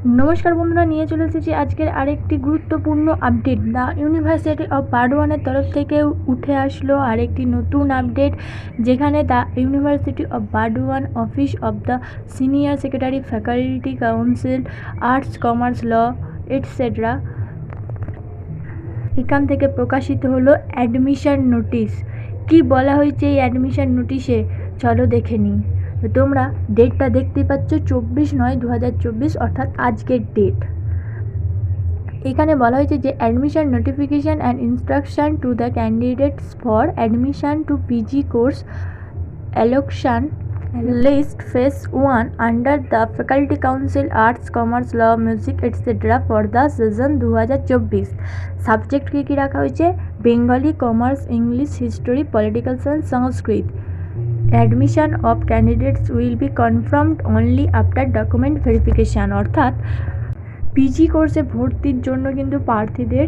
নমস্কার বন্ধুরা, নিয়ে চলে এসেছি আজকের আরেকটি গুরুত্বপূর্ণ আপডেট দ্য ইউনিভার্সিটি অফ বারডোয়ানের তরফ থেকে উঠে আসলো আরেকটি নতুন আপডেট যেখানে the university of Burdwan office of the senior secretary faculty council arts commerce law etcetera এখান থেকে প্রকাশিত হলো অ্যাডমিশন নোটিশ কি বলা হয়েছে এই অ্যাডমিশন নোটিশে চলো দেখে নিই। তোমরা ডেটটা দেখতে পাচ্ছ চব্বিশ নয় দু অর্থাৎ আজকের ডেট এখানে বলা হয়েছে যে admission notification and instruction to the candidates for admission to PG course allocation list phase one under the faculty council arts commerce law music etcetera for the season দু হাজার চব্বিশ সাবজেক্ট কী কী রাখা হয়েছে? Bengali commerce English history political science Sanskrit. Admission of candidates will be confirmed only after document verification অর্থাৎ PG কোর্সে ভর্তির জন্য কিন্তু প্রার্থীদের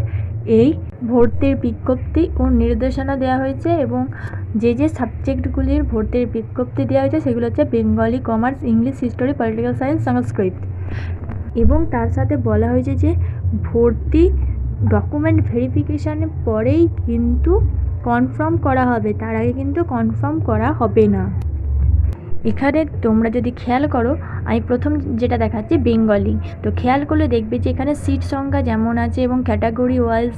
এই ভর্তির বিজ্ঞপ্তি ও নির্দেশনা দেওয়া হয়েছে এবং যে যে সাবজেক্টগুলির ভর্তির বিজ্ঞপ্তি দেওয়া হয়েছে সেগুলো হচ্ছে Bengali commerce, English, history, political science, Sanskrit. এবং তার সাথে বলা হয়েছে যে ভর্তি ডকুমেন্ট ভেরিফিকেশানের পরেই কিন্তু কনফার্ম করা হবে, তার আগে কিন্তু কনফার্ম করা হবে না। এখানে তোমরা যদি খেয়াল করো, আমি প্রথম যেটা দেখাচ্ছি বেঙ্গলি তো খেয়াল করলে দেখবে যে এখানে সিট সংখ্যা যেমন আছে এবং ক্যাটাগরি ওয়াইজ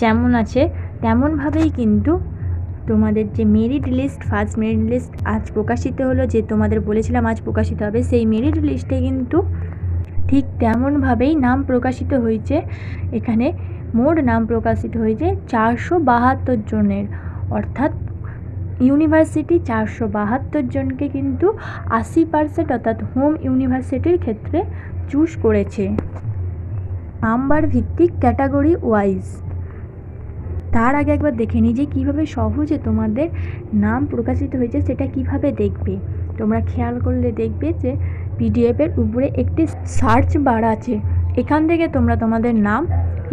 যেমন আছে, তেমনভাবেই কিন্তু তোমাদের যে merit list first merit list আজ প্রকাশিত হলো, যে তোমাদের বলেছিলাম আজ প্রকাশিত হবে, সেই মেরিট লিস্টে কিন্তু ঠিক তেমনভাবেই নাম প্রকাশিত হয়েছে এখানে। মোট নাম প্রকাশিত হয়েছে চারশো বাহাত্তর জনের। অর্থাৎ ইউনিভার্সিটি চারশো বাহাত্তর জনকে কিন্তু আশি পার্সেন্ট অর্থাৎ হোম ইউনিভার্সিটির ক্ষেত্রে চুজ করেছে। নাম্বার ভিত্তিক ক্যাটাগরি ওয়াইজ। তার আগে একবার দেখে নিই যে কীভাবে সহজে তোমাদের নাম প্রকাশিত হয়েছে সেটা কীভাবে দেখবে। তোমরা খেয়াল করলে দেখবে যে পিডিএফের উপরে একটি সার্চ বার আছে। এখান থেকে তোমরা তোমাদের নাম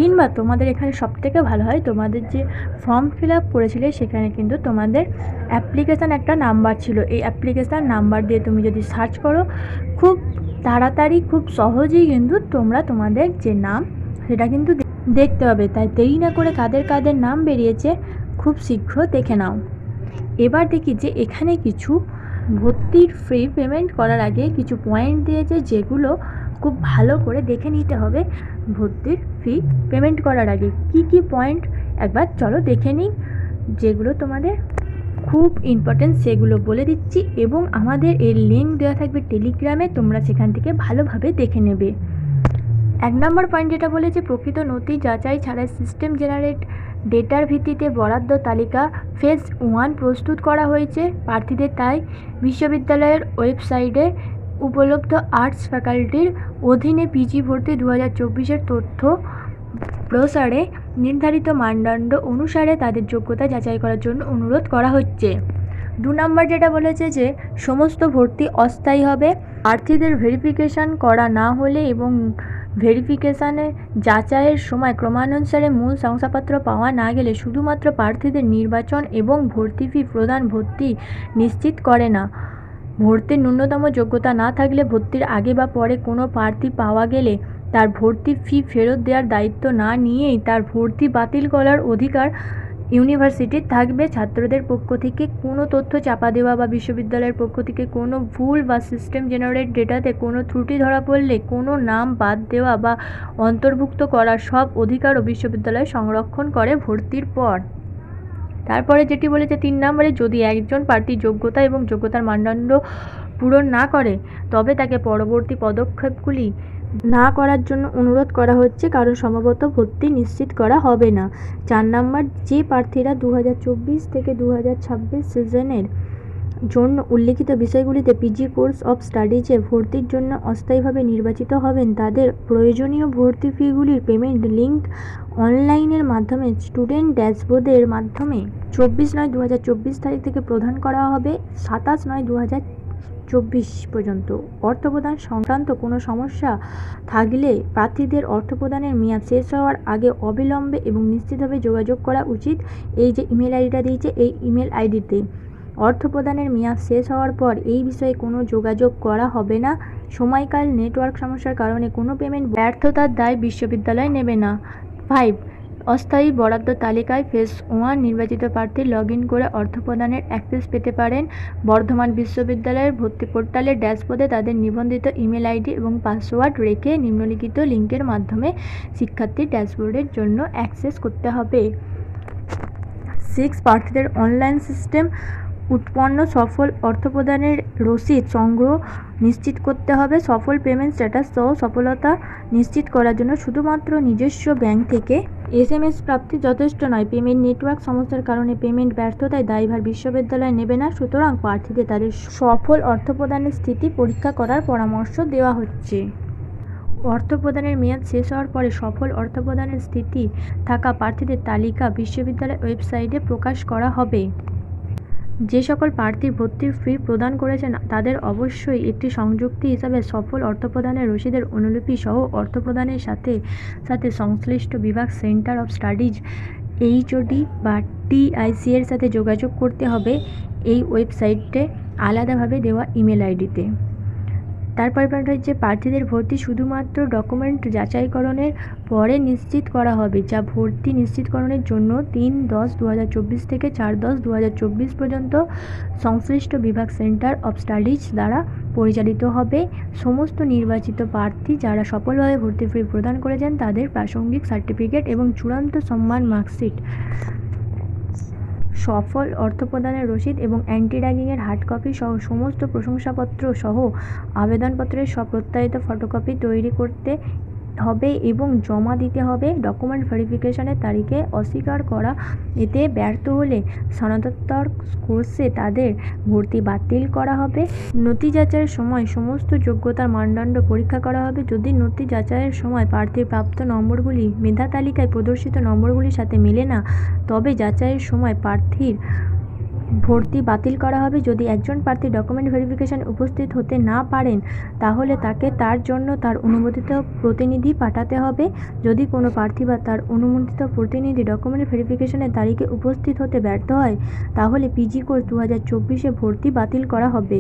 কিংবা তোমাদের এখানে সবথেকে ভালো হয়, তোমাদের যে ফর্ম ফিল আপ করেছিলে সেখানে কিন্তু তোমাদের অ্যাপ্লিকেশান একটা নাম্বার ছিল। এই অ্যাপ্লিকেশান নাম্বার দিয়ে তুমি যদি সার্চ করো, খুব তাড়াতাড়ি, খুব সহজেই কিন্তু তোমরা তোমাদের যে নাম, সেটা কিন্তু দেখতে পাবে। তাই দেরি না করে কাদের কাদের নাম বেরিয়েছে, খুব শীঘ্র দেখে নাও। এবার দেখি যে এখানে কিছু ভর্তির ফ্রি পেমেন্ট করার আগে কিছু পয়েন্ট দিয়েছে যেগুলো খুব ভালো করে দেখে নিতে হবে ভর্তির ফি পেমেন্ট করার আগে। কি কি পয়েন্ট একবার চলো দেখে নিই। যেগুলো তোমাদের খুব ইম্পর্টেন্ট সেগুলো বলে দিচ্ছি এবং আমাদের এর লিঙ্ক দেওয়া থাকবে টেলিগ্রামে তোমরা সেখান থেকে ভালোভাবে দেখে নেবে। এক নম্বর পয়েন্ট যেটা বলেছে, প্রকৃত নথি যাচাই ছাড়াই সিস্টেম জেনারেট ডেটার ভিত্তিতে বরাদ্দ তালিকা ফেজ ওয়ান প্রস্তুত করা হয়েছে। প্রার্থীদের তাই বিশ্ববিদ্যালয়ের ওয়েবসাইটে উপলব্ধ আর্টস ফ্যাকাল্টির অধীনে পিজি ভর্তি দু হাজার চব্বিশের তথ্য প্রসারে নির্ধারিত মানদণ্ড অনুসারে তাদের যোগ্যতা যাচাই করার জন্য অনুরোধ করা হচ্ছে। দু নম্বর যেটা বলেছে যে, সমস্ত ভর্তি অস্থায়ী হবে। প্রার্থীদের ভেরিফিকেশান করা না হলে এবং ভেরিফিকেশানে যাচাইয়ের সময় ক্রমানুসারে মূল শংসাপত্র পাওয়া না গেলে শুধুমাত্র প্রার্থীদের নির্বাচন এবং ভর্তি ফি প্রদান ভর্তি নিশ্চিত করে না। ভর্তির ন্যূনতম যোগ্যতা না থাকলে ভর্তির আগে বা পরে কোনো প্রার্থী পাওয়া গেলে তার ভর্তি ফি ফেরত দেওয়ার দায়িত্ব না নিয়েই তার ভর্তি বাতিল করার অধিকার ইউনিভার্সিটির থাকবে। ছাত্রদের পক্ষ থেকে কোনো তথ্য চাপা দেওয়া বা বিশ্ববিদ্যালয়ের পক্ষ থেকে কোনো ভুল বা সিস্টেম জেনারেট ডেটাতে কোনো ত্রুটি ধরা পড়লে কোনো নাম বাদ দেওয়া বা অন্তর্ভুক্ত করার সব অধিকারও বিশ্ববিদ্যালয় সংরক্ষণ করে ভর্তির পর। তারপরে যেটি বলেছে তিন নম্বরে যদি একজন প্রার্থী যোগ্যতা এবং যোগ্যতার মানদণ্ড পূরণ না করে, তবে তাকে পরবর্তী পদক্ষেপগুলি না করার জন্য অনুরোধ করা হচ্ছে, কারণ সম্ভবত ভর্তি নিশ্চিত করা হবে না। চার নম্বর, যে প্রার্থীরা দু হাজার চব্বিশ থেকে দু হাজার ছাব্বিশ সিজনের জন্য উল্লিখিত বিষয়গুলিতে পিজি কোর্স অফ স্টাডিজে ভর্তির জন্য অস্থায়ীভাবে নির্বাচিত হবেন। তাদের প্রয়োজনীয় ভর্তি ফিগুলির পেমেন্ট লিঙ্ক অনলাইনের মাধ্যমে স্টুডেন্ট ড্যাশবোর্ডের মাধ্যমে। চব্বিশ নয় দু তারিখ থেকে প্রদান করা হবে। সাতাশ নয় দু চব্বিশ পর্যন্ত। অর্থ প্রদান সংক্রান্ত কোনো সমস্যা থাকলে প্রার্থীদের অর্থ প্রদানের মেয়াদ শেষ হওয়ার আগে অবিলম্বে এবং নিশ্চিতভাবে যোগাযোগ করা উচিত। এই যে ইমেল আইডিটা দিয়েছে, এই ইমেল আইডিতে অর্থ প্রদানের মেয়াদ শেষ হওয়ার পর এই বিষয়ে কোনো যোগাযোগ করা হবে না। সময়কাল, নেটওয়ার্ক সমস্যার কারণে কোনো পেমেন্ট ব্যর্থতার দায় বিশ্ববিদ্যালয় নেবে না। ফাইভ, অস্থায়ী বরাদ্দ তালিকায় ফেস ওয়ান নির্বাচিত প্রার্থী লগ ইন করে অর্থ প্রদানের অ্যাক্সেস পেতে পারেন। বর্ধমান বিশ্ববিদ্যালয়ের ভর্তি পোর্টালের ড্যাশবোর্ডে তাদের নিবন্ধিত ইমেল আইডি এবং পাসওয়ার্ড রেখে নিম্নলিখিত লিঙ্কের মাধ্যমে শিক্ষার্থী ড্যাশবোর্ডের জন্য অ্যাক্সেস করতে হবে। সিক্স, প্রার্থীদের অনলাইন সিস্টেম উৎপন্ন সফল অর্থপ্রদানের রসিদ সংগ্রহ নিশ্চিত করতে হবে। সফল পেমেন্ট স্ট্যাটাস সহ সফলতা নিশ্চিত করার জন্য শুধুমাত্র নিজস্ব ব্যাংক থেকে এসএমএস প্রাপ্তি যথেষ্ট নয়। পেমেন্ট নেটওয়ার্ক সমস্যার কারণে পেমেন্ট ব্যর্থতায় দায়ভার বিশ্ববিদ্যালয় নেবে না। সুতরাং প্রার্থীদের তাদের সফল অর্থপ্রদানের স্থিতি পরীক্ষা করার পরামর্শ দেওয়া হচ্ছে। অর্থ প্রদানের মেয়াদ শেষ হওয়ার পরে সফল অর্থ প্রদানের স্থিতি থাকা প্রার্থীদের তালিকা বিশ্ববিদ্যালয়ের ওয়েবসাইটে প্রকাশ করা হবে। যে সকল প্রার্থী ভর্তির ফি প্রদান করেছেন, তাদের অবশ্যই একটি সংযুক্তি হিসাবে সফল অর্থপ্রদানের রসিদের অনুলিপি সহ অর্থপ্রদানের সাথে সাথে সংশ্লিষ্ট বিভাগ, সেন্টার অফ স্টাডিজ, এইচওডি বা টিআইসি এর সাথে যোগাযোগ করতে হবে। এই ওয়েবসাইটে আলাদাভাবে দেওয়া ইমেল আইডিতে। তারপর হচ্ছে প্রার্থীদের ভর্তি শুধুমাত্র ডকুমেন্ট যাচাইকরণের পরে নিশ্চিত করা হবে, যা ভর্তি নিশ্চিতকরণের জন্য তিন দশ দু থেকে চার দশ দু পর্যন্ত সংশ্লিষ্ট বিভাগ সেন্টার অফ স্টাডিজ দ্বারা পরিচালিত হবে। সমস্ত নির্বাচিত প্রার্থী যারা সফলভাবে ভর্তি ফি প্রদান করেছেন তাদের প্রাসঙ্গিক সার্টিফিকেট এবং চূড়ান্ত সম্মান মার্কশিট। সফল অর্থপ্রদানের রসিদ এবং অ্যান্টি ড্যাগিংয়ের হার্ড কপি সহ সমস্ত প্রশংসাপত্র সহ আবেদনপত্রের স্বপ্রত্যায়িত ফটোকপি তৈরি করতে হবে এবং জমা দিতে হবে। ডকুমেন্ট ভেরিফিকেশনের তারিখে অস্বীকার করা, এতে ব্যর্থ হলে স্নাতকোত্তর কোর্সে তাদের ভর্তি বাতিল করা হবে। নথি যাচাইয়ের সময় সমস্ত যোগ্যতার মানদণ্ড পরীক্ষা করা হবে। যদি নথি যাচাইয়ের সময় প্রার্থীর প্রাপ্ত নম্বরগুলি মেধা তালিকায় প্রদর্শিত নম্বরগুলির সাথে মেলে না, তবে যাচাইয়ের সময় প্রার্থীর ভর্তি বাতিল করা হবে। যদি একজন প্রার্থী ডকুমেন্ট ভেরিফিকেশন উপস্থিত হতে না পারেন, তাহলে তাকে তার জন্য তার অনুমোদিত প্রতিনিধি পাঠাতে হবে। যদি কোনো প্রার্থী বা তার অনুমোদিত প্রতিনিধি ডকুমেন্ট ভেরিফিকেশনের তারিখে উপস্থিত হতে ব্যর্থ হয়, তাহলে পিজি কোর্স দু হাজার চব্বিশে ভর্তি বাতিল করা হবে।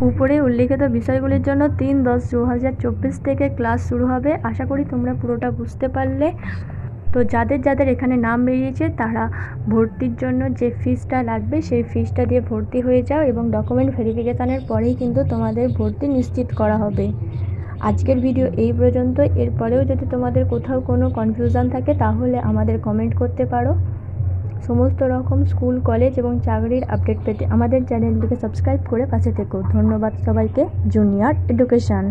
উপরে উল্লিখিত বিষয়গুলির জন্য তিন দশ দু হাজার চব্বিশ থেকে ক্লাস শুরু হবে। আশা করি তোমরা পুরোটা বুঝতে পারলে। তো যাদের যাদের এখানে নাম বেরিয়েছে, তারা ভর্তির জন্য যে ফিসটা লাগবে, সেই ফিসটা দিয়ে ভর্তি হয়ে যাও এবং ডকুমেন্ট ভেরিফিকেশানের পরেই কিন্তু তোমাদের ভর্তি নিশ্চিত করা হবে। আজকের ভিডিও এই পর্যন্ত। এরপরেও যদি তোমাদের কোথাও কোনো কনফিউশন থাকে, তাহলে আমাদের কমেন্ট করতে পারো। সমস্ত রকম স্কুল কলেজ এবং চাকরির আপডেট পেতে আমাদের চ্যানেলটিকে সাবস্ক্রাইব করে পাশে থেকো। ধন্যবাদ সবাইকে। Junior education